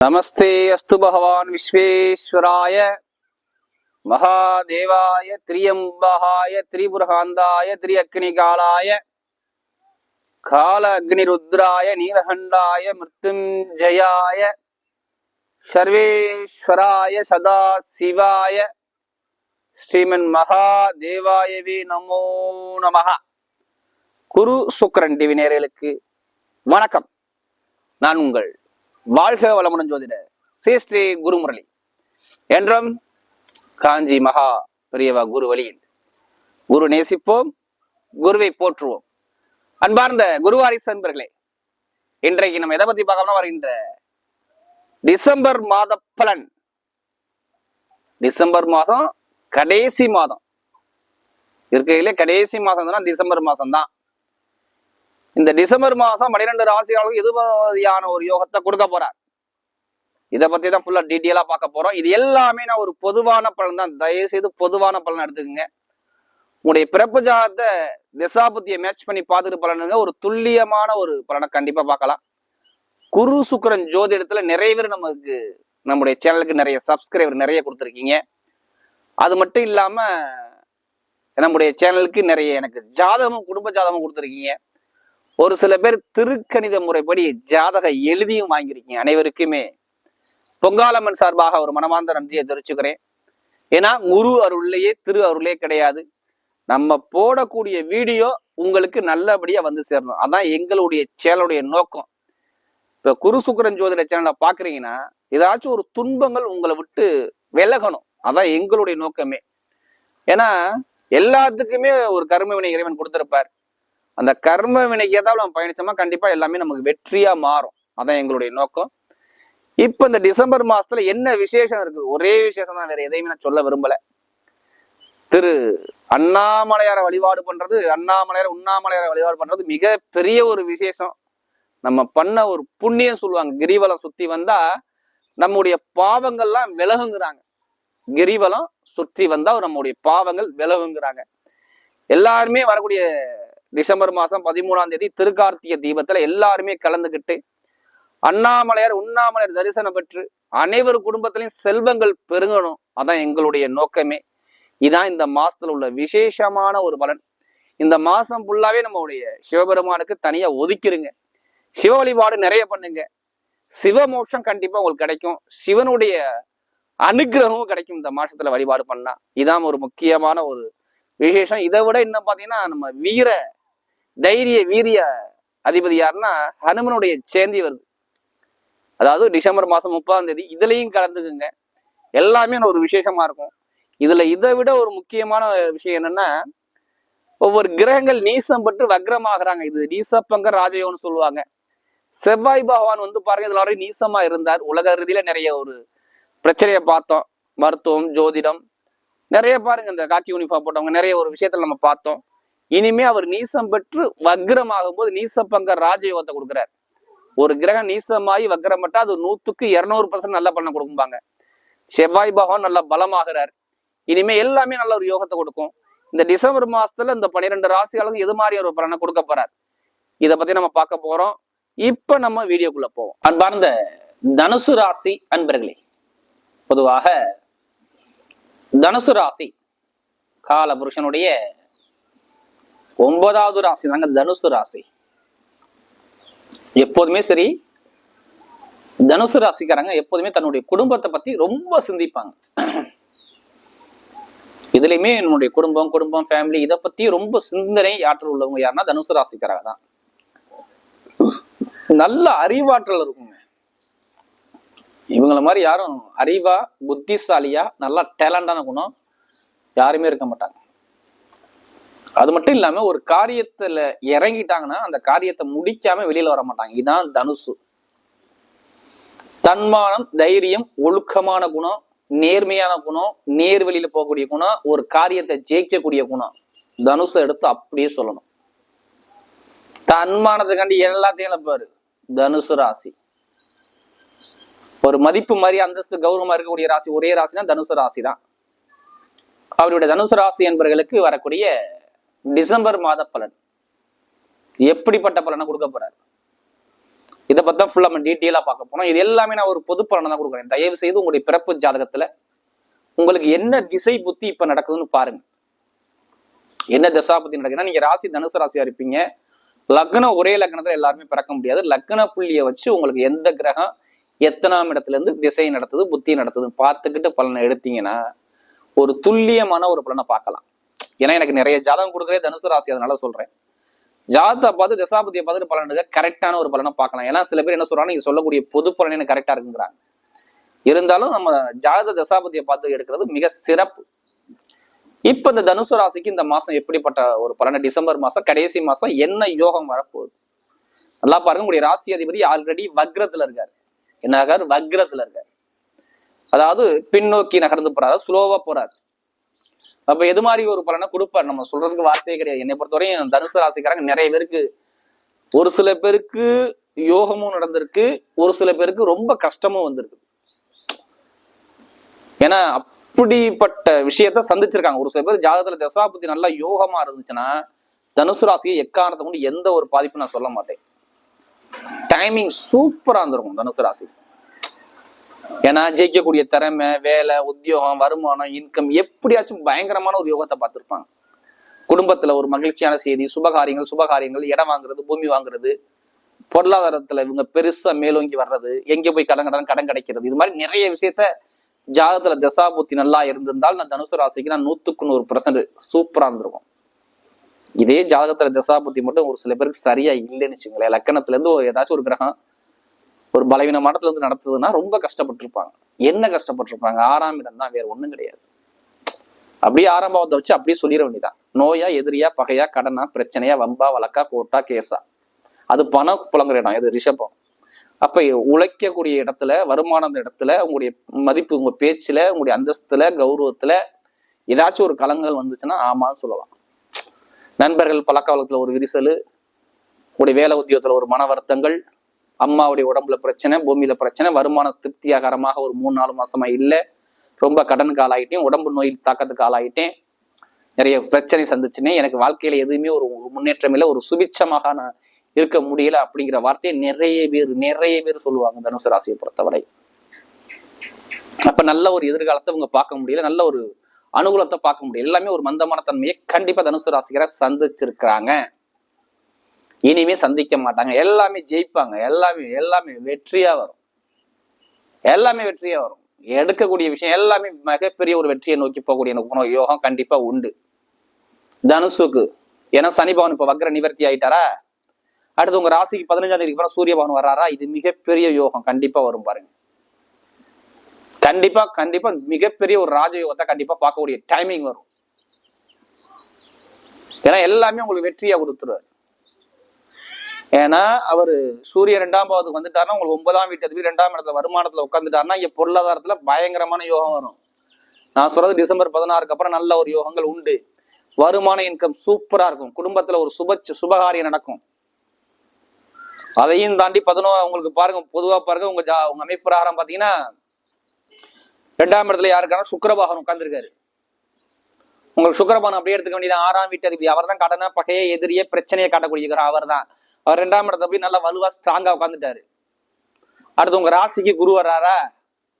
नमस्ते अस्तु भगवान् विश्वेश्वराय महादेवाय त्रियम्बहाय त्रिबुरहान्दाय त्रियग्निकालाय काल अग्निरुद्राय नीलकण्डाय मृत्युञ्जयाय सर्वेश्वराय सदाशिवाय ஸ்ரீமன் நமோ நமஹ குரு சுக்கரன் டிவி நேயர்களுக்கு வணக்கம் நான் உங்கள் வாழ்க வளமுடன் ஜோதிட. ஸ்ரீ ஸ்ரீ குருமுரளி. என்றும் காஞ்சி மகா பெரியவா குரு வழியில் குரு நேசிப்போம் குருவை போற்றுவோம். அன்பார்ந்த குருவாரிசு அன்பர்களே இன்றைக்கு நம்ம எதை பத்தி பார்க்கணும் வருகின்ற டிசம்பர் மாத பலன். டிசம்பர் மாதம் கடைசி மாதம். இருக்கையிலே கடைசி மாதம் தான் டிசம்பர் மாதம் தான் இந்த டிசம்பர் மாதம் பன்னிரெண்டு ராசிகளுக்கு எது ஒரு யோகத்தை கொடுக்க போறார். இதை பத்தி தான் ஃபுல்லா டீட்டெயிலா பார்க்க போறோம். இது எல்லாமே நான் ஒரு பொதுவான பலன் தான். தயவு செய்து பொதுவான பலன் எடுத்துக்கோங்க. உங்களுடைய பிறப்பு ஜாதத்தை திசாபுத்தியை மேட்ச் பண்ணி பார்த்துட்டு பலனுங்க. ஒரு துல்லியமான ஒரு பலனை கண்டிப்பா பார்க்கலாம். குரு சுக்கரன் ஜோதிடத்துல நிறைய பேர் நமக்கு நம்முடைய சேனலுக்கு நிறைய சப்ஸ்கிரைபர் நிறைய கொடுத்துருக்கீங்க. அது மட்டும் இல்லாம நம்முடைய சேனலுக்கு நிறைய எனக்கு ஜாதகமும் குடும்ப ஜாதகமும் கொடுத்துருக்கீங்க. ஒரு சில பேர் திருக்கணித முறைப்படி ஜாதக எழுதியும் வாங்கியிருக்கீங்க அனைவருக்குமே. பொங்காலம்மன் சார்பாக ஒரு மனமார்ந்த நன்றியை தெரிவிச்சுக்கிறேன். ஏன்னா குரு அருள்லையே திரு அருளே கிடையாது. நம்ம போடக்கூடிய வீடியோ உங்களுக்கு நல்லபடியா வந்து சேரணும். அதான் எங்களுடைய சேனலுடைய நோக்கம். இப்ப குரு சுக்கரன் ஜோதிட சேனலை பாக்குறீங்கன்னா ஏதாச்சும் ஒரு துன்பங்கள் உங்களை விட்டு விலகணும். அதான் எங்களுடைய நோக்கமே. ஏன்னா எல்லாத்துக்குமே ஒரு கருமவினை இறைவன் கொடுத்திருப்பார். அந்த கர்ம வினைக்கு ஏதாவது நம்ம பயணிச்சோம்னா கண்டிப்பா எல்லாமே நமக்கு வெற்றியா மாறும். அதான் எங்களுடைய நோக்கம். இப்ப இந்த டிசம்பர் மாசத்துல என்ன விசேஷம் இருக்கு ஒரே விசேஷம் தான் வேற எதையுமே நான் சொல்ல விரும்பல. திரு அண்ணாமலையார வழிபாடு பண்றது அண்ணாமலையார உண்ணாமலையார வழிபாடு பண்றது மிக பெரிய ஒரு விசேஷம். நம்ம பண்ண ஒரு புண்ணியம் சொல்லுவாங்க. கிரிவலம் சுத்தி வந்தா நம்முடைய பாவங்கள்லாம் விலகுங்கிறாங்க. கிரிவலம் சுற்றி வந்தா நம்முடைய பாவங்கள் விலகுங்கிறாங்க. எல்லாருமே வரக்கூடிய டிசம்பர் மாதம் பதிமூணாம் தேதி திருக்கார்த்திகை தீபத்தில் எல்லாருமே கலந்துக்கிட்டு அண்ணாமலையார் உண்ணாமலையார் தரிசனம் பெற்று அனைவர் குடும்பத்திலையும் செல்வங்கள் பெருங்கணும் அதான் எங்களுடைய நோக்கமே. இதான் இந்த மாசத்துல உள்ள விசேஷமான ஒரு பலன். இந்த மாசம் ஃபுல்லாவே நம்மளுடைய சிவபெருமானுக்கு தனியா ஒதுக்கிருங்க. சிவ வழிபாடு நிறைய பண்ணுங்க. சிவமோட்சம் கண்டிப்பா உங்களுக்கு கிடைக்கும். சிவனுடைய அனுகிரகமும் கிடைக்கும் இந்த மாசத்துல வழிபாடு பண்ணா. இதான் ஒரு முக்கியமான ஒரு விசேஷம். இதை விட இன்னும் பாத்தீங்கன்னா நம்ம வீர தைரிய வீரிய அதிபதி யாருன்னா ஹனுமனுடைய சேந்தி வருது. அதாவது டிசம்பர் மாதம் முப்பதாம் தேதி இதுலயும் கலந்துக்குங்க. எல்லாமே ஒரு விசேஷமா இருக்கும். இதுல இதை விட ஒரு முக்கியமான விஷயம் என்னன்னா ஒவ்வொரு கிரகங்கள் நீசம் பட்டு வக்ரமாகறாங்க. இது நீசப்பங்க ராஜயோகம்னு சொல்லுவாங்க. செவ்வாய் பகவான் வந்து பாருங்க இதில் வரை நீசமா இருந்தார். உலக ரீதியில நிறைய ஒரு பிரச்சனையை பார்த்தோம். மருத்துவம் ஜோதிடம் நிறைய பாருங்க இந்த காக்கி யூனிஃபார்ம் போட்டவங்க நிறைய ஒரு விஷயத்தில் நம்ம பார்த்தோம். இனிமே அவர் நீசம் பெற்று வக்ரமாகும் போது நீசப்பங்கர் ராஜயோகத்தை கொடுக்குறாரு. ஒரு கிரகம் நீசமாகி வக்ரப்பட்டா அது நூத்துக்கு இருநூறு பர்சன்ட் நல்ல பண்ண கொடுக்கும்பாங்க. செவ்வாய் பகவான் நல்ல பலமாகிறார். இனிமே எல்லாமே நல்ல ஒரு யோகத்தை கொடுக்கும். இந்த டிசம்பர் மாசத்துல இந்த பன்னிரெண்டு ராசியாளுக்கும் எது மாதிரி ஒரு பலனை கொடுக்க போறார்? இதை பத்தி நம்ம பார்க்க போறோம். இப்ப நம்ம வீடியோக்குள்ள போவோம். அன்பார்ந்த தனுசு ராசி அன்பர்களே பொதுவாக தனுசு ராசி கால புருஷனுடைய ஒன்பதாவது ராசி தாங்க தனுசு ராசி. எப்போதுமே சரி தனுசு ராசிக்காரங்க எப்போதுமே தன்னுடைய குடும்பத்தை பத்தி ரொம்ப சிந்திப்பாங்க. இதுலயுமே என்னுடைய குடும்பம் குடும்பம் ஃபேமிலி இதை பத்தி ரொம்ப சிந்தனை ஆற்றல் உள்ளவங்க யாருன்னா தனுசு ராசிக்காரங்க தான். நல்ல அறிவாற்றல் இருக்குங்க. இவங்கள மாதிரி யாரும் அறிவா புத்திசாலியா நல்லா டேலண்டான குணம் யாருமே இருக்க மாட்டாங்க. அது மட்டும் இல்லாம ஒரு காரியத்துல இறங்கிட்டாங்கன்னா அந்த காரியத்தை முடிக்காம வெளியில வர மாட்டாங்க. இதுதான் தனுசு. தன்மானம் தைரியம் ஒழுக்கமான குணம் நேர்மையான குணம் நேர் வெளியில போகக்கூடிய குணம் ஒரு காரியத்தை ஜெயிக்கக்கூடிய குணம். தனுசு எடுத்து அப்படியே சொல்லணும். தன்மானத்துக்காண்டி எல்லாத்தையும் இழப்பாரு. தனுசு ராசி. ஒரு மதிப்பு மாதிரி அந்தஸ்து கௌரவமா இருக்கக்கூடிய ராசி ஒரே ராசினா தனுசு ராசி தான் அவருடைய தனுசு ராசி என்பவர்களுக்கு வரக்கூடிய டிசம்பர் மாத பலன். எப்படிப்பட்ட பலனை கொடுக்க போறாரு? இதை பத்தி தான் ஃபுல்லா நம்ம டீட்டெயிலா பார்க்க போறோம். இது எல்லாமே நான் ஒரு பொது பலனை தான் கொடுக்குறேன். தயவு செய்து உங்களுடைய பிறப்பு ஜாதகத்துல உங்களுக்கு என்ன திசை புத்தி இப்ப நடக்குதுன்னு பாருங்க. என்ன திசா புத்தி நடக்குதுன்னா நீங்க ராசி தனுசு ராசியா இருப்பீங்க. லக்னம் ஒரே லக்னத்துல எல்லாருமே பிறக்க முடியாது. லக்ன புள்ளியை வச்சு உங்களுக்கு எந்த கிரகம் எத்தனாம் இடத்துல இருந்து திசை நடத்துது புத்தி நடத்துதுன்னு பார்த்துக்கிட்டு பலனை எடுத்தீங்கன்னா ஒரு துல்லியமான ஒரு பலனை பார்க்கலாம். ஏன்னா எனக்கு நிறைய ஜாதகம் கொடுக்குறே தனுசு ராசி அதனால சொல்றேன். ஜாதத்தை பார்த்து தசாபதியை பார்த்துட்டு பலனுக்கு கரெக்டான ஒரு பலனை பார்க்கலாம். ஏன்னா சில பேர் என்ன சொல்றாங்க நீங்க சொல்லக்கூடிய பொது பலன் எனக்கு கரெக்டா இருக்குங்கிறாங்க. இருந்தாலும் நம்ம ஜாத தசாபதியை பார்த்து எடுக்கிறது மிக சிறப்பு. இப்ப இந்த தனுசு ராசிக்கு இந்த மாசம் எப்படிப்பட்ட ஒரு பலனை? டிசம்பர் மாசம் கடைசி மாசம் என்ன யோகம் வரப்போகுது? நல்லா பாருங்க உங்களுடைய ராசி அதிபதி ஆல்ரெடி வக்ரத்துல இருக்காரு. என்ன ஆகாரு வக்ரத்துல இருக்காரு. அதாவது பின்னோக்கி நகர்ந்து போறாரு. ஸ்லோவா போறாரு. அப்ப எது மாதிரி ஒரு பலனை கொடுப்பார்? நம்ம சொல்றதுக்கு வார்த்தையே கிடையாது. என்னை பொறுத்தவரையும் தனுசு ராசிக்காரங்க நிறைய பேருக்கு ஒரு சில பேருக்கு யோகமும் நடந்திருக்கு ஒரு சில பேருக்கு ரொம்ப கஷ்டமும் வந்திருக்கு. ஏன்னா அப்படிப்பட்ட விஷயத்த சந்திச்சிருக்காங்க. ஒரு சில பேர் ஜாதகத்துல தசாபதி நல்லா யோகமா இருந்துச்சுன்னா தனுசு ராசியை எக்காரணத்தை கொண்டு எந்த ஒரு பாதிப்பும் நான் சொல்ல மாட்டேன். டைமிங் சூப்பரா இருந்திருக்கும் தனுசு ராசி. ஏன்னா ஜெயிக்கக்கூடிய திறமை வேலை உத்தியோகம் வருமானம் இன்கம் எப்படியாச்சும் பயங்கரமான ஒரு யோகத்தை பார்த்திருப்பாங்க. குடும்பத்துல ஒரு மகிழ்ச்சியான செய்தி சுபகாரியங்கள் சுபகாரியங்கள் இடம் வாங்குறது பூமி வாங்குறது பொருளாதாரத்துல இவங்க பெருசா மேலோங்கி வர்றது எங்க போய் கடன் கடன் கடன் கிடைக்கிறது இது மாதிரி நிறைய விஷயத்த ஜாதகத்துல தசாபுத்தி நல்லா இருந்திருந்தால் நான் தனுசு ராசிக்கு நான் நூத்துக்கு நூறு பர்சன்ட் சூப்பரா இருந்திருக்கும். இதே ஜாதகத்துல தசாபுத்தி மட்டும் ஒரு சில பேருக்கு சரியா இல்லைன்னு வச்சுங்களேன் லக்கணத்துல இருந்து ஏதாச்சும் ஒரு கிரகம் ஒரு பலவீன மடத்துல இருந்து நடத்துதுன்னா ரொம்ப கஷ்டப்பட்டிருப்பாங்க. என்ன கஷ்டப்பட்டிருப்பாங்க? ஆறாம் இடம் தான் வேற ஒண்ணும் கிடையாது. அப்படியே ஆரம்பத்தை வச்சு அப்படியே சொல்லிட வேண்டியதான் நோயா எதிரியா பகையா கடனா பிரச்சனையா வம்பா வழக்கா கோட்டா கேஸா. அது பணம் புலங்குற இடம் இது ரிஷபம். அப்ப உழைக்கக்கூடிய இடத்துல வருமானம் இடத்துல உங்களுடைய மதிப்பு உங்க பேச்சுல உங்களுடைய அந்தஸ்துல கௌரவத்துல ஏதாச்சும் ஒரு கலங்கள் வந்துச்சுன்னா ஆமான்னு சொல்லலாம். நண்பர்கள் பழக்க வழக்கத்துல ஒரு விரிசல் உங்களுடைய வேலை உத்தியோகத்துல ஒரு மன வருத்தங்கள் அம்மாவுடைய உடம்புல பிரச்சனை பூமியில பிரச்சனை வருமான திருப்தியாகரமாக ஒரு மூணு நாலு மாசமா இல்லை. ரொம்ப கடனுக்கு ஆளாயிட்டேன் உடம்பு நோய் தாக்கத்துக்கு ஆளாயிட்டேன். நிறைய பிரச்சனை சந்திச்சுனே எனக்கு வாழ்க்கையில எதுவுமே ஒரு ஒரு முன்னேற்றம் இல்லை ஒரு சுபிச்சமாக நான் இருக்க முடியல அப்படிங்கிற வார்த்தையை நிறைய பேர் நிறைய பேர் சொல்லுவாங்க தனுசு ராசியை பொறுத்தவரை. அப்ப நல்ல ஒரு எதிர்காலத்தை இவங்க பார்க்க முடியல நல்ல ஒரு அனுகூலத்தை பார்க்க முடியல. எல்லாமே ஒரு மந்தமான தன்மையை கண்டிப்பா தனுசு ராசிகரை சந்திச்சிருக்கிறாங்க. இனிமே சந்திக்க மாட்டாங்க. எல்லாமே ஜெயிப்பாங்க. எல்லாமே எல்லாமே வெற்றியா வரும். எல்லாமே வெற்றியா வரும். எடுக்கக்கூடிய விஷயம் எல்லாமே மிகப்பெரிய ஒரு வெற்றியை நோக்கி போகக்கூடிய உணவு யோகம் கண்டிப்பா உண்டு. தனுசுக்கு ஏன்னா சனி பவன் இப்ப வக்ர நிவர்த்தி ஆயிட்டாரா? அடுத்து உங்க ராசிக்கு பதினஞ்சாம் தேதிக்கு அப்புறம் சூரிய பவன் வர்றாரா? இது மிகப்பெரிய யோகம் கண்டிப்பா வரும் பாருங்க. கண்டிப்பா கண்டிப்பா மிகப்பெரிய ஒரு ராஜயோகத்தை கண்டிப்பா பார்க்கக்கூடிய டைமிங் வரும். ஏன்னா எல்லாமே உங்களுக்கு வெற்றியா கொடுத்துருவாரு. ஏன்னா அவர் சூரிய ரெண்டாம் பாவத்துக்கு வந்துட்டாருன்னா உங்களுக்கு ஒன்பதாம் வீட்டு அதிபதி ரெண்டாம் இடத்துல வருமானத்துல உட்காந்துட்டாருன்னா இங்க பொருளாதாரத்துல பயங்கரமான யோகம் வரும். நான் சொல்றது டிசம்பர் பதினாறுக்கு அப்புறம் நல்ல ஒரு யோகங்கள் உண்டு. வருமான இன்கம் சூப்பரா இருக்கும். குடும்பத்துல ஒரு சுப சுபகாரியம் நடக்கும். அதையும் தாண்டி பதினோ உங்களுக்கு பாருங்க பொதுவா பாருங்க உங்க ஜா உங்க அமைப்பு பிரகாரம் பாத்தீங்கன்னா ரெண்டாம் இடத்துல யாருக்கான சுக்கரபாகன் உட்கார்ந்துருக்காரு. உங்களுக்கு சுக்கரபானம் அப்படியே எடுத்துக்க வேண்டியது ஆறாம் வீட்டு அதிபதி. அவர் தான் கடனை பகையை எதிரியே பிரச்சனையை காட்டக்கூடிய அவர் தான் அவர் ரெண்டாம் இடத்துல போய் நல்லா வலுவா ஸ்ட்ராங்கா உட்காந்துட்டாரு அடுத்து உங்க ராசிக்கு குரு வர்றாரா?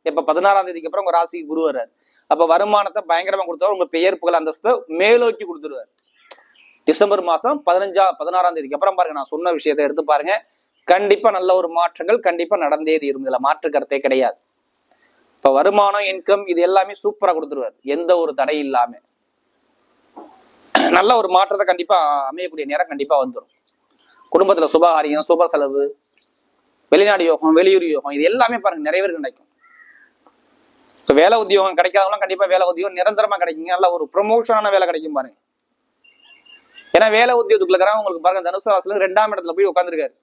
இப்ப பதினாறாம் தேதிக்கு அப்புறம் உங்க ராசிக்கு குரு வர்றாரு. அப்ப வருமானத்தை பயங்கரமா கொடுத்தவர் உங்க பெயர் புகழ் அந்தஸ்தை மேலோக்கி கொடுத்துருவார். டிசம்பர் மாசம் பதினஞ்சா பதினாறாம் தேதிக்கு அப்புறம் பாருங்க நான் சொன்ன விஷயத்தை எடுத்து பாருங்க. கண்டிப்பா நல்ல ஒரு மாற்றங்கள் கண்டிப்பா நடந்தே தீரும். இதுல மாற்று கருத்தே கிடையாது. இப்ப வருமானம் இன்கம் இது எல்லாமே சூப்பரா கொடுத்துருவார். எந்த ஒரு தடை இல்லாம. நல்ல ஒரு மாற்றத்தை கண்டிப்பா அமையக்கூடிய நேரம் கண்டிப்பா வந்துடும் குடும்பத்துல சுபகாரியம் சுப செலவு வெளிநாடு யோகம் வெளியூர் யோகம் இது எல்லாமே பாருங்க நிறைய பேருக்கு கிடைக்கும். இப்போ வேலை உத்தியோகம் கிடைக்காதவங்களாம் கண்டிப்பா வேலை உத்தியோகம் நிரந்தரமா கிடைக்குங்க. நல்ல ஒரு ப்ரொமோஷனான வேலை கிடைக்கும் பாருங்க. ஏன்னா வேலை உத்தியோகத்துக்குள்ள இருக்கிறவங்க உங்களுக்கு பாருங்க தனுசு ரெண்டாம் இடத்துல போய் உட்காந்துருக்காரு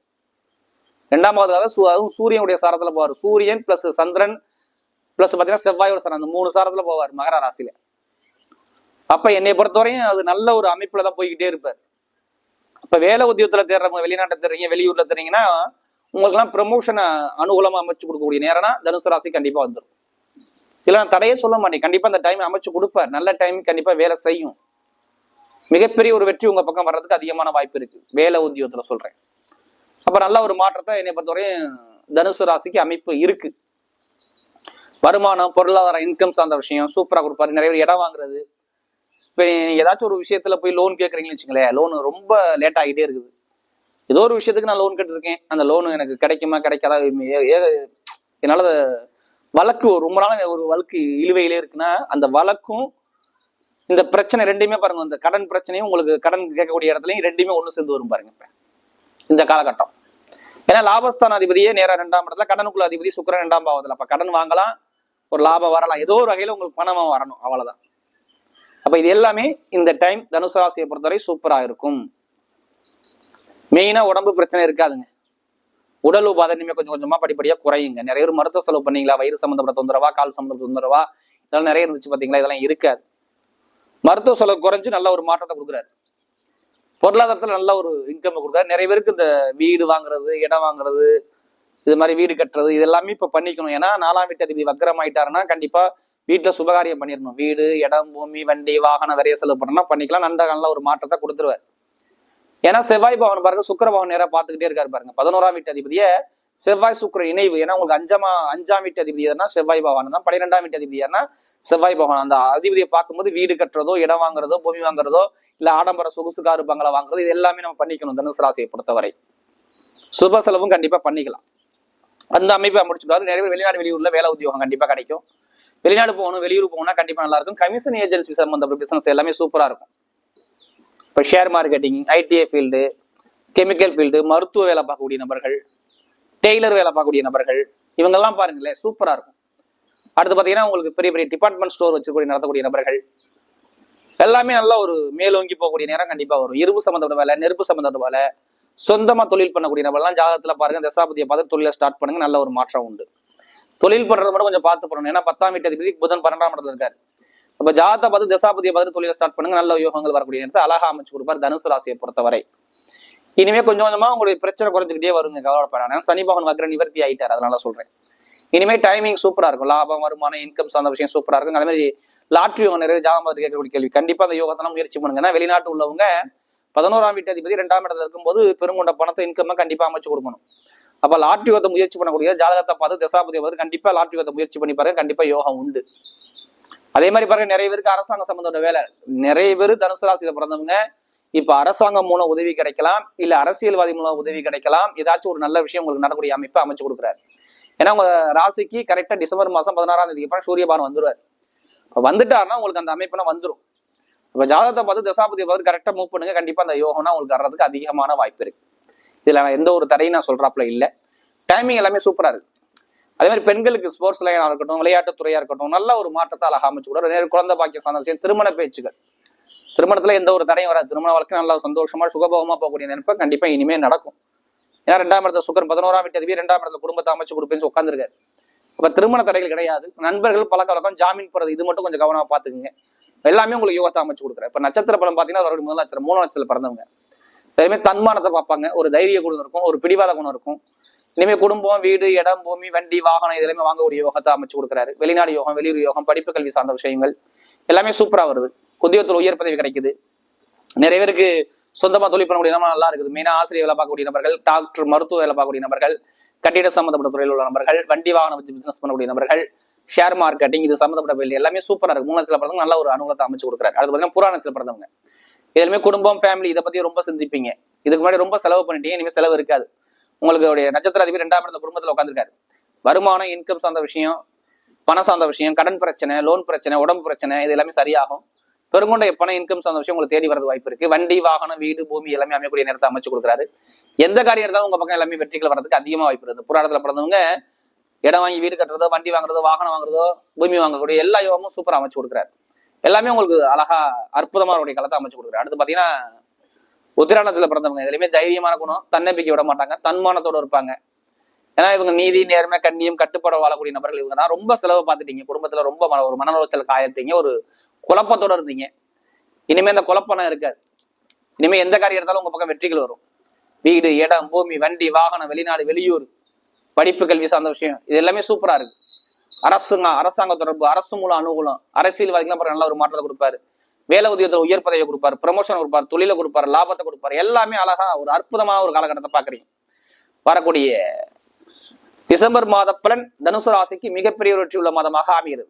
ரெண்டாம் சூ அதுவும் சூரியனுடைய சாரத்துல போவார். சூரியன் பிளஸ் சந்திரன் பிளஸ் பாத்தீங்கன்னா செவ்வாயோட சாரம். அந்த மூணு சாரத்துல போவார் மகர ராசியில. அப்ப என்னை பொறுத்தவரையும் அது நல்ல ஒரு அமைப்புல தான் போய்கிட்டே இருப்பார். இப்ப வேலை உத்தியோகத்துல தேடுறவங்க வெளிநாட்டை தேடுறீங்க வெளியூர்ல தேடுறீங்கன்னா உங்களுக்கு எல்லாம் ப்ரமோஷனை அனுகூலமா அமைச்சு கொடுக்கக்கூடிய நேரம்னா தனுசு ராசி கண்டிப்பா வந்துடும் இல்ல நான் தடையே சொல்ல மாட்டேன். கண்டிப்பா அந்த டைம் அமைச்சு கொடுப்பார் நல்ல டைம் கண்டிப்பா வேலை செய்யும். மிகப்பெரிய ஒரு வெற்றி உங்க பக்கம் வர்றதுக்கு அதிகமான வாய்ப்பு இருக்கு. வேலை உத்தியோகத்துல சொல்றேன். அப்ப நல்ல ஒரு மாற்றத்தை என்னை பொறுத்தவரையும் தனுசு ராசிக்கு அமைப்பு இருக்கு. வருமானம் பொருளாதார இன்கம் சார்ந்த விஷயம் சூப்பரா கொடுப்பாரு. நிறைய பேர் இடம் வாங்குறது இப்போ நீங்கள் ஏதாச்சும் ஒரு விஷயத்துல போய் லோன் கேட்குறீங்கன்னு வச்சுங்களேன் லோன் ரொம்ப லேட் ஆகிட்டே இருக்குது. ஏதோ ஒரு விஷயத்துக்கு நான் லோன் கேட்டிருக்கேன். அந்த லோன் எனக்கு கிடைக்குமா கிடைக்காதா? என்னால் வழக்கு ரொம்ப நாள் ஒரு வழக்கு இழுவையிலே இருக்குன்னா அந்த வழக்கும் இந்த பிரச்சனை ரெண்டுமே பாருங்க இந்த கடன் பிரச்சனையும் உங்களுக்கு கடன் கேட்கக்கூடிய இடத்துலையும் ரெண்டுமே ஒன்று சேர்ந்து வரும் பாருங்க இப்போ. இந்த காலகட்டம். ஏன்னா லாபஸ்தான அதிபதியே நேராக ரெண்டாம் இடத்துல கடனுக்குள்ள அதிபதி சுக்கரன் ரெண்டாம் பாவத்தில். அப்போ கடன் வாங்கலாம் ஒரு லாபம் வரலாம். ஏதோ ஒரு வகையில் உங்களுக்கு பணமாக வரணும் அவ்வளோதான் அப்ப இது எல்லாமே இந்த டைம் தனுசு ராசியை பொறுத்தவரை சூப்பரா இருக்கும். மெயினா உடம்பு பிரச்சனை இருக்காதுங்க. உடல் உபாதை இனிமே கொஞ்சம் கொஞ்சமா படிப்படியா குறையுங்க. நிறைய பேர் மருத்துவ செலவு பண்ணீங்களா? வயிறு சம்மந்தப்பட்ட தொந்தரவா கால் சம்மந்தப்பட்ட தொந்தரவா? இதெல்லாம் நிறைய இருந்துச்சு பாத்தீங்களா? இதெல்லாம் இருக்காது. மருத்துவ செலவு குறைஞ்சு நல்ல ஒரு மாற்றத்தை கொடுக்குறாரு. பொருளாதாரத்துல நல்ல ஒரு இன்கம் கொடுக்குறாரு. நிறைய பேருக்கு இந்த வீடு வாங்குறது இடம் வாங்குறது இது மாதிரி வீடு கட்டுறது இது எல்லாமே இப்ப பண்ணிக்கணும். ஏன்னா நாலாம் வீட்டு அதிபதி வக்கரம் ஆயிட்டாருன்னா கண்டிப்பா வீட்டுல சுபகாரியம் பண்ணிடணும். வீடு இடம் பூமி வண்டி வாகனம் நிறைய செலவு பண்ணணும்னா பண்ணிக்கலாம். நல்ல நல்ல ஒரு மாற்றத்தை கொடுத்துருவார் ஏன்னா செவ்வாய் பவன் பாருங்க சுக்கிர பவன் நேரா பார்த்துக்கிட்டே இருக்காரு பாருங்க. பதினோராம் வீட்டு அதிபதியே செவ்வாய் சுக்கிர இணைவு. ஏன்னா உங்களுக்கு அஞ்சாமா அஞ்சாம் வீட்டு அதிபதி எதுனா செவ்வாய் பவன் தான். பன்னிரெண்டாம் வீட்டு அதிபதி யாருன்னா செவ்வாய் பவன் அந்த அதிபதியை பார்க்கும்போது வீடு கட்டுறதோ இடம் வாங்குறதோ பூமி வாங்குறதோ இல்ல ஆடம்பர சொகுசு காரு பங்களா வாங்குறது இது எல்லாமே நம்ம பண்ணிக்கணும் தனுசு ராசியை பொறுத்தவரை. சுப செலவும் கண்டிப்பா பண்ணிக்கலாம். அந்த அமைப்பை முடிச்சுட்டாரு நிறைய பேர் வெளிநாடு வெளியூர்ல வேலை உத்தியோகம் கண்டிப்பா கிடைக்கும். வெளிநாடு போகணும் வெளியூர் போகணும்னா கண்டிப்பா நல்லா இருக்கும் கமிஷன் ஏஜென்சி சம்பந்தப்பட்ட பிசினஸ் எல்லாமே சூப்பரா இருக்கும். இப்போ share marketing ITI field chemical field மருத்துவ வேலை பார்க்கக்கூடிய நபர்கள் டெய்லர் வேலை பார்க்கக்கூடிய நபர்கள் இவங்கெல்லாம் பாருங்களேன் சூப்பரா இருக்கும். அடுத்து பார்த்தீங்கன்னா உங்களுக்கு பெரிய பெரிய டிபார்ட்மெண்ட் ஸ்டோர் வச்சுக்கூடிய நடத்தக்கூடிய நபர்கள் எல்லாமே நல்ல ஒரு மேலோங்கி போகக்கூடிய நேரம் கண்டிப்பாக வரும். இரும்பு சம்மந்தப்பட்ட வேலை நெருப்பு சம்மந்தப்பட்ட வேலை சொந்தமாக தொழில் பண்ணக்கூடிய நபர்லாம் ஜாதகத்தில் பாருங்கள் தசாபதியை பார்த்து தொழிலை ஸ்டார்ட் பண்ணுங்க நல்ல ஒரு மாற்றம் உண்டு. தொழில் பண்றது மட்டும் கொஞ்சம் பார்த்து பண்ணணும். ஏன்னா பத்தாம் வீட்டு அதிபதி புதன் பன்னெண்டாம் இடத்துல இருக்காரு. அப்ப ஜாதா பார்த்து தசாபதியை பார்த்து தொழிலை ஸ்டார்ட் பண்ணுங்க. நல்ல யோகங்கள் வரக்கூடிய நேரத்தை அழகா அமைச்சு கொடுப்பார் தனுசு ராசியை பொறுத்தவரை. இனிமே கொஞ்சம் கொஞ்சமா உங்களுக்கு பிரச்சனை குறைஞ்சிக்கிட்டே வருங்க. கவலைப்படாது சனி பகவான் வக்ர நிவர்த்தி ஆயிட்டார். அதனால சொல்றேன். இனிமே டைமிங் சூப்பரா இருக்கும். லாபம் வருமானம் இன்கம் சார்ந்த விஷயம் சூப்பரா இருக்கும் அதே மாதிரி லாட்ரி யோகம் நிறைய ஜாதகம் கேட்கக்கூடிய கேள்வி. கண்டிப்பா அந்த யோகத்தெல்லாம் முயற்சி பண்ணுங்க. ஏன்னா வெளிநாட்டு உள்ளவங்க பதினோராம் வீட்டு அதிபதி ரெண்டாம் இடத்துல இருக்கும்போது பெருங்கொண்ட பணத்தை இன்கம் கண்டிப்பா அமைச்சு கொடுக்கணும். அப்ப லாட்ரி யோகத்தை முயற்சி பண்ணக்கூடிய ஜாதகத்தை பார்த்து தசாபதியை பார்த்து கண்டிப்பா லாட்ரி யோகத்தை முயற்சி பண்ணி பாருங்க. கண்டிப்பா யோகம் உண்டு. அதே மாதிரி பாருங்க நிறைய பேருக்கு அரசாங்க சம்பந்தப்பட்ட வேலை. நிறைய பேர் தனுசு ராசியில பிறந்தவங்க. இப்ப அரசாங்கம் மூலம் உதவி கிடைக்கலாம். இல்ல அரசியல்வாதி மூலம் உதவி கிடைக்கலாம். ஏதாச்சும் ஒரு நல்ல விஷயம் உங்களுக்கு நடக்கூடிய அமைப்பை அமைச்சு கொடுக்குறாரு. ஏன்னா உங்க ராசிக்கு கரெக்டா டிசம்பர் மாசம் பதினாறாம் தேதிக்கு அப்புறம் சூரியபானம் வந்துருவார். வந்துட்டாருன்னா உங்களுக்கு அந்த அமைப்புனா வந்துரும். இப்ப ஜாதகத்தை பார்த்து தசாபதியை பார்த்து கரெக்டா மூவ் பண்ணுங்க. கண்டிப்பா அந்த யோகம்னா உங்களுக்கு வர்றதுக்கு அதிகமான வாய்ப்பு இருக்கு. இதுல எந்த ஒரு தடையும் நான் சொல்றாப்புல இல்ல. டைமிங் எல்லாமே சூப்பரா இருக்கு. அதே மாதிரி பெண்களுக்கு ஸ்போர்ட்ஸ் லைனா இருக்கட்டும் விளையாட்டுத்துறையா இருக்கட்டும் நல்ல ஒரு மாற்றத்தை அழகா அமைச்சு கூட நேரம் குழந்தை பாக்கியம் சார்ந்த விஷயம் திருமண பேச்சுகள். திருமணத்துல எந்த ஒரு தடையும் வராது. திருமண வாழ்க்கை நல்லா சந்தோஷமா சுகபோகமா போகக்கூடிய நினைப்ப கண்டிப்பா இனிமே நடக்கும். ஏன்னா ரெண்டாம் இடத்துல சுகர் பதினோராம் வீட்டு அதிபர் ரெண்டாம் இடத்துல குடும்பத்தை அமைச்சு கொடுப்பேன்னு உட்காந்துருக்காரு அப்ப திருமண தடைகள் கிடையாது. நண்பர்கள் பழக்க வழக்கம் ஜாமீன் போறது இது மட்டும் கொஞ்சம் கவனமா பாத்துக்குங்க எல்லாமே உங்களுக்கு யோகத்தை அமைச்சு கொடுக்குறேன் இப்ப நட்சத்திர பலம் பாத்தீங்கன்னா ஒரு முதல் நட்சத்திரம் மூணு நட்சத்திரம் பிறந்தவங்க. அதேமாதிரி தன்மானத்தை பார்ப்பாங்க. ஒரு தைரிய குணம் இருக்கும் ஒரு பிடிவாத குணம் இருக்கும். இனிமேல் குடும்பம் வீடு இடம் பூமி வண்டி வாகனம் இதெல்லாமே வாங்கக்கூடிய யோகத்தை அமைச்சு கொடுக்குறாரு. வெளிநாடு யோகம் வெளியூர் யோகம் படிப்பு கல்வி சார்ந்த விஷயங்கள் எல்லாமே சூப்பரா வருது. உத்தியோகத்தில் உயர் பதவி கிடைக்குது. நிறைய பேருக்கு சொந்தமா தொழில் பண்ணக்கூடிய நம்ம நல்லா இருக்குது. மெயினாக ஆசிரியர் வேலை பார்க்கக்கூடிய நபர்கள் டாக்டர் மருத்துவ வேலை பார்க்கக்கூடிய நபர்கள் கட்டிட சம்பந்தப்பட்ட துறையில் உள்ள நபர்கள் வண்டி வாகனம் வச்சு பிசினஸ் பண்ணக்கூடிய நபர்கள் ஷேர் மார்க்கெட்டிங் இது சம்மந்தப்பட்ட வேலை எல்லாமே சூப்பரா இருக்கு. மூணு சில பிறந்தவங்க நல்ல ஒரு அனுகூலத்தை அமைச்சு கொடுக்குறாரு. அது பார்த்தீங்கன்னா புராண சில பிறந்தவங்க. இதுலயுமே குடும்பம் ஃபேமிலி இதை பத்தி ரொம்ப சிந்திப்பீங்க. இதுக்கு முன்னாடி ரொம்ப செலவு பண்ணிட்டீங்க இனிமே செலவு இருக்காது. உங்களுக்கு உடைய நட்சத்திர அதிபர் ரெண்டாம் இடத்த குடும்பத்துல உட்காந்துருக்காரு வருமானம் இன்கம் சார்ந்த விஷயம் பணம் சார்ந்த விஷயம் கடன் பிரச்சனை லோன் பிரச்சனை உடம்பு பிரச்சனை இது எல்லாமே சரியாகும். பெருங்கொண்ட பணம் இன்கம் சார்ந்த விஷயம் உங்களுக்கு தேடி வரது வாய்ப்பு இருக்கு. வண்டி வாகனம் வீடு பூமி எல்லாமே அமையக்கூடிய நேரத்தை அமைச்சு கொடுக்குறாரு. எந்த காரியம் இருந்தாலும் உங்க பக்கம் எல்லாமே வெற்றிகள் வரதுக்கு அதிகமா வாய்ப்பு இருக்கு புராணத்துல பிறந்தவங்க இடம் வாங்கி வீடு கட்டுறதோ வண்டி வாங்குறதோ வாகனம் வாங்குறதோ பூமி வாங்கக்கூடிய எல்லா யோகமும் சூப்பரா அமைச்சு கொடுக்குறாரு. எல்லாமே உங்களுக்கு அழகா அற்புதமா அவருடைய களத்தை அமைச்சு கொடுக்குறாரு. அடுத்து பாத்தீங்கன்னா உத்திராணத்துல பிறந்தவங்க. இதுலயுமே தைரியமான குணம் தன்னம்பிக்கை விட மாட்டாங்க தன்மானத்தோட இருப்பாங்க. ஏன்னா இவங்க நீதி நேர்மை கண்ணியம் கட்டுப்பாட வாழக்கூடிய நபர்கள் இவங்க தான். ரொம்ப செலவு பார்த்துட்டீங்க. குடும்பத்துல ரொம்ப மன- ஒரு மன உளைச்சல் காயத்தீங்க ஒரு குழப்பத்தோட இருந்தீங்க. இனிமே அந்த குழப்பம் இருக்காது. இனிமே எந்த காரியம் எடுத்தாலும் உங்க பக்கம் வெற்றிகள் வரும். வீடு இடம் பூமி வண்டி வாகனம் வெளிநாடு வெளியூர் படிப்பு கல்வி சார்ந்த விஷயம். இது எல்லாமே சூப்பரா இருக்கு. அரசுங்க அரசாங்க தொடர்பு அரசு மூலம் அனுகூலம். அரசியல்வாதிகள் நல்ல ஒரு மாற்றத்தை கொடுப்பாரு. வேலை உதயத்தில் உயர் பதவியை கொடுப்பாரு ப்ரமோஷன் கொடுப்பாரு தொழிலை கொடுப்பாரு லாபத்தை கொடுப்பாரு. எல்லாமே அழகா ஒரு அற்புதமான ஒரு காலகட்டத்தை பாக்குறீங்க வரக்கூடிய டிசம்பர் மாத பலன் தனுசு ராசிக்கு மிகப்பெரிய ஒரு வெற்றி உள்ள மாதமாக அமைகிறது.